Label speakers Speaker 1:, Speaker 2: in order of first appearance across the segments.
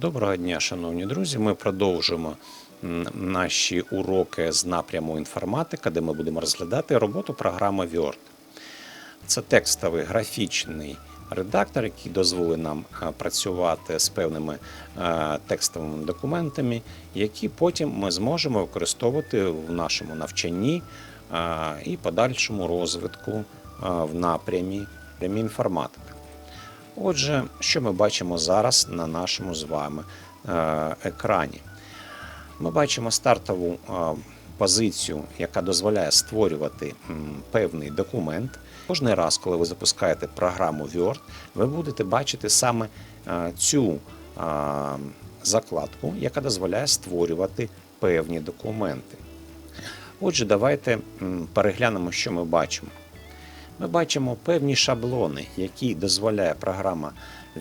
Speaker 1: Доброго дня, шановні друзі. Ми продовжимо наші уроки з напряму інформатика, де ми будемо розглядати роботу програми Word. Це текстовий графічний редактор, який дозволить нам е, працювати з певними е, текстовими документами, які потім ми зможемо використовувати в нашому навчанні е, і подальшому розвитку в напрямі прямі інформатики. Отже, що ми бачимо зараз на нашому з вами е, екрані? Ми бачимо стартову е, позицію, яка дозволяє створювати певний документ. Кожний раз, коли ви запускаєте програму Word, ви будете бачити саме е, цю закладку, яка дозволяє створювати певні документи. Отже, давайте переглянемо, що ми бачимо. Ми бачимо певні шаблони, які дозволяє програма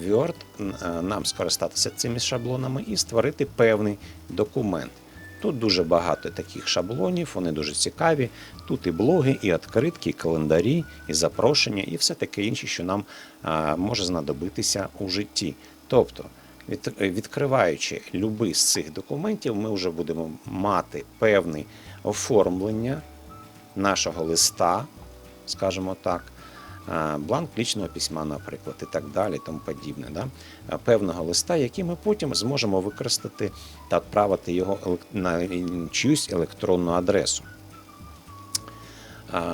Speaker 1: Word е, нам скористатися цими шаблонами і створити певний документ. Тут дуже багато таких шаблонів, вони дуже цікаві. Тут і блоги, і відкритки, і календарі, і запрошення, і все таке інше, що нам може знадобитися у житті. Тобто, від- відкриваючи будь-який з цих документів, ми вже будемо мати певне оформлення нашого листа, скажімо так, е, бланк лічного письма, наприклад, і так далі, тому подібне, да? е, певного листа, який ми потім зможемо використати та відправити його на чиюсь електронну адресу.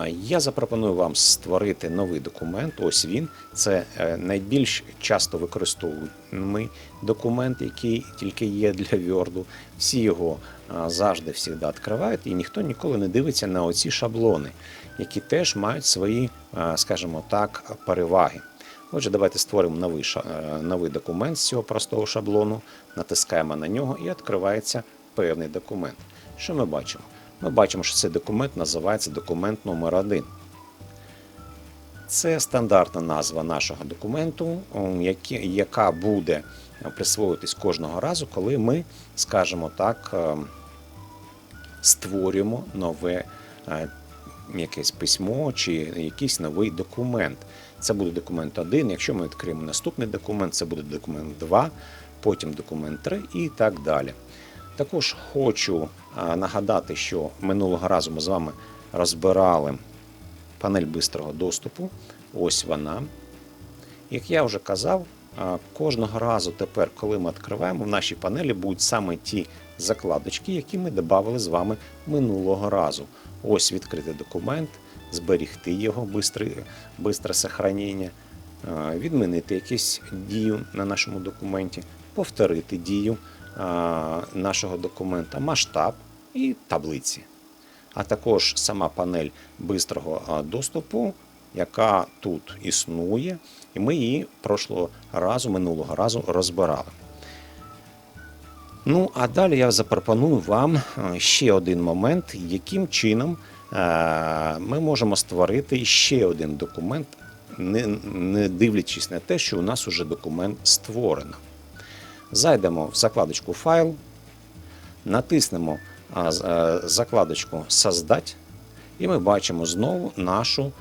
Speaker 1: Я запропоную вам створити новий документ. Ось він. Це е, найбільш часто використовуємий документ, який тільки є для Word. Всі його завжди завжди відкривають, і ніхто ніколи не дивиться на оці шаблони, які теж мають свої, скажімо так, переваги. Отже, давайте створимо новий, е, новий документ з цього простого шаблону, натискаємо на нього і відкривається певний документ. Що ми бачимо? Ми бачимо, що цей документ називається документ номер 1 Це стандартна назва нашого документу, яка буде присвоюватись кожного разу, коли ми, скажімо так, ем, створюємо нове е, якесь письмо чи якийсь новий документ. Це буде документ 1. Якщо ми відкриємо наступний документ, це буде документ 2, потім документ 3 і так далі. Також хочу нагадати, що минулого разу ми з вами розбирали панель бистрого доступу. Ось вона. Як я вже казав, кожного разу тепер, коли ми відкриваємо, в нашій панелі будуть саме ті закладочки, які ми додали з вами минулого разу. Ось відкритий документ, зберігти його, бистре, сохранення, відмінити якусь дію на нашому документі, повторити дію нашого документа, масштаб і таблиці а також сама панель бистрого доступу, яка тут існує, і ми її прошлого разу, минулого разу розбирали. Ну, а далі я запропоную вам е, ще один момент, яким чином е, ми можемо створити ще один документ, не дивлячись на те, що у нас уже документ створено. Зайдемо в закладочку Файл, натиснемо е, закладочку Создать, і ми бачимо знову нашу,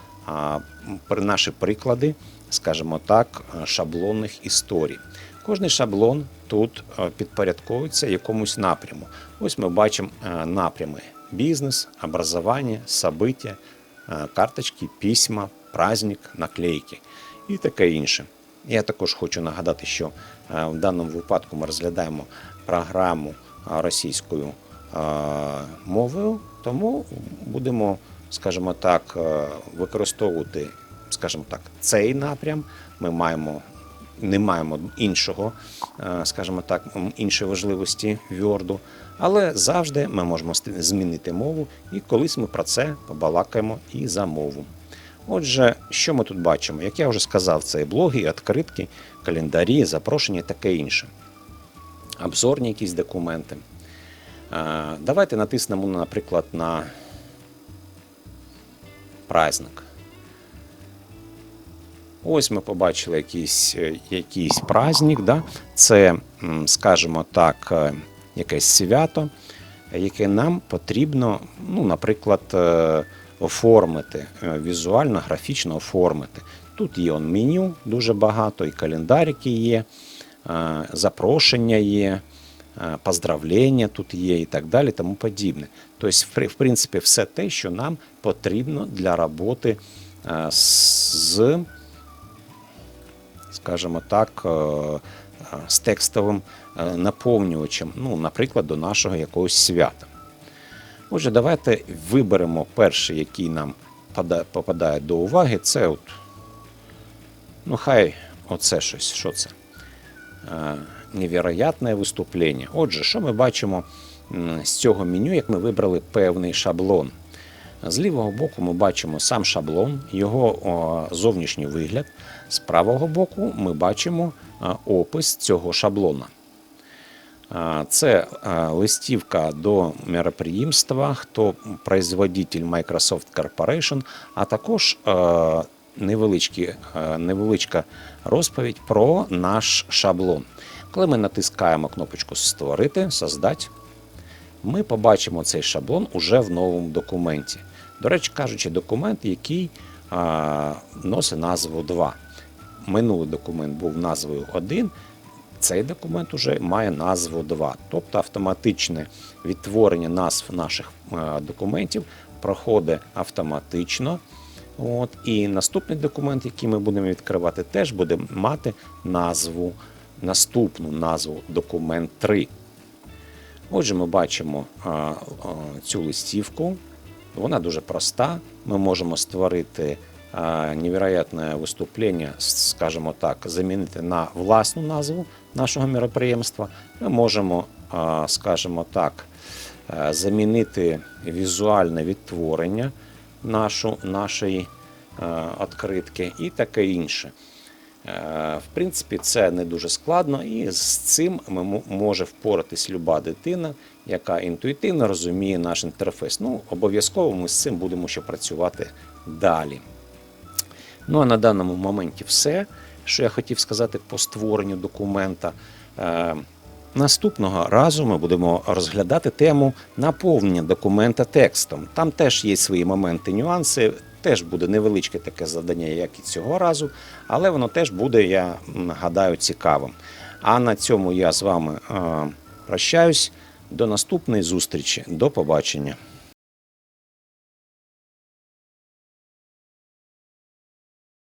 Speaker 1: наші приклади, скажімо так, е, шаблонних історій. Кожний шаблон тут е, підпорядковується якомусь напряму. Ось ми бачимо напрями: бізнес, образування, собиття, карточки, письма, праздник, наклейки і таке інше. Я також хочу нагадати, що е, в даному випадку ми розглядаємо програму е, російською е, мовою, тому будемо, скажімо так, використовувати, скажімо так, цей напрям. Ми маємо. Не маємо іншого, скажімо так, іншої важливості Word, але завжди ми можемо змінити мову, і колись ми про це побалакаємо і за мову. Отже, що ми тут бачимо? Як я вже сказав, це і блоги, і відкритки, календарі, запрошення і таке інше. Обзорні якісь документи. Давайте натиснемо, наприклад, на праздник. Ось ми побачили якийсь, е, якийсь праздник, да? це, скажімо так, е, якесь свято, яке нам потрібно, ну, наприклад, е, оформити, е, візуально, графічно оформити. Тут є он меню дуже багато, і календарики є. е, запрошення є, е, поздравлення тут є і так далі, тому подібне. Тобто, в принципі, все те, що нам потрібно для роботи з скажімо так, з текстовим наповнювачем, ну, наприклад, до нашого якогось свята. Отже, давайте виберемо перший, який нам попадає до уваги. Це от, ну, хай оце щось. Що це? Е, Невероятне виступлення. Отже, що ми бачимо з цього меню, як ми вибрали певний шаблон. З лівого боку ми бачимо сам шаблон, його зовнішній вигляд. З правого боку ми бачимо опис цього шаблона. Це листівка до мероприємства, хто производитель Microsoft Corporation, а також невеличкі, невеличка розповідь про наш шаблон. Коли ми натискаємо кнопочку Створити, создати, ми побачимо цей шаблон уже в новому документі. До речі, кажучи, документ, який носить назву 2. Минулий документ був назвою 1, цей документ уже має назву 2. Тобто автоматичне відтворення назв наших е, документів проходить автоматично. От, і наступний документ, який ми будемо відкривати, теж буде мати назву, наступну назву документ 3. Отже, ми бачимо а, а, цю листівку. Вона дуже проста. Ми можемо створити невероятне виступлення, скажімо так, замінити на власну назву нашого мероприємства. Ми можемо, скажімо так, замінити візуальне відтворення нашу, нашої відкритки і таке інше. В принципі, це не дуже складно, і з цим може впоратись люба дитина, яка інтуїтивно розуміє наш інтерфейс. Ну, обов'язково ми з цим будемо ще працювати далі. Ну а на даному моменті все, що я хотів сказати по створенню документа. Е, Наступного разу ми будемо розглядати тему наповнення документа текстом. Там теж є свої моменти, нюанси. Теж буде невеличке таке завдання, як і цього разу, але воно теж буде, я гадаю, цікавим. А на цьому я з вами е, прощаюсь. До наступної зустрічі. До побачення.